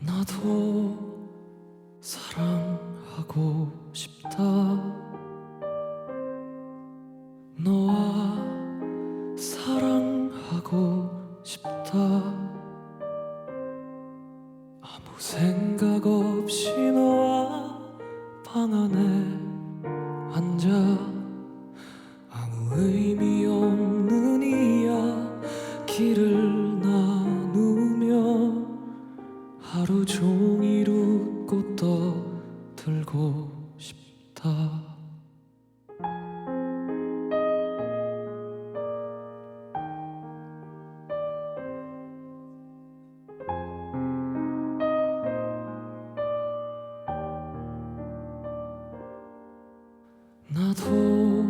나도 사랑하고 싶다 생각 없이 너와 방 안에 앉아. 아무 의미 없는 이야기를 나누며 하루 종일 웃고 떠들고 싶다 나도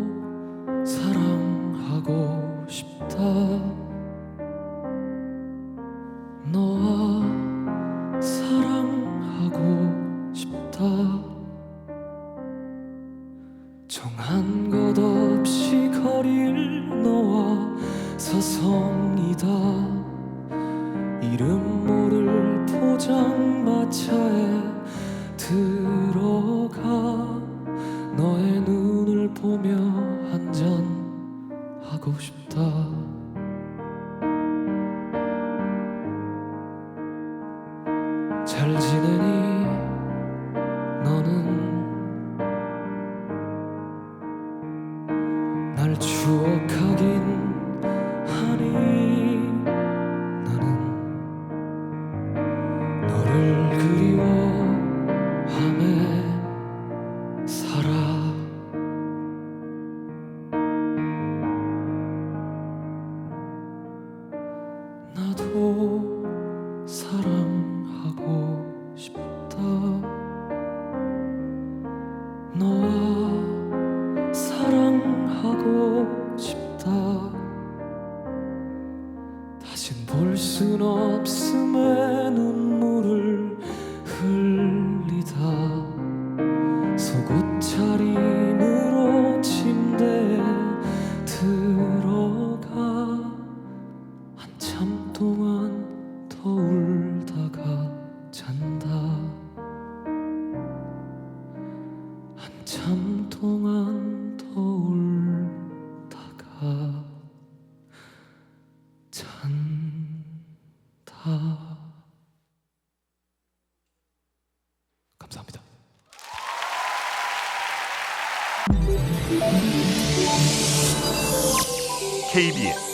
사랑하고 싶다. 너와 사랑하고 싶다. 정한 것 없이 거릴 너와 서성이다. 이름 모를 포장마차에 하고 싶다. 잘 지내니 너는? 날 추억하긴 사랑하고 싶다. 너와 사랑하고 싶다. 다신 볼 순 없음에 눈물을 동안 더 울다가 잔다 감사합니다. KBS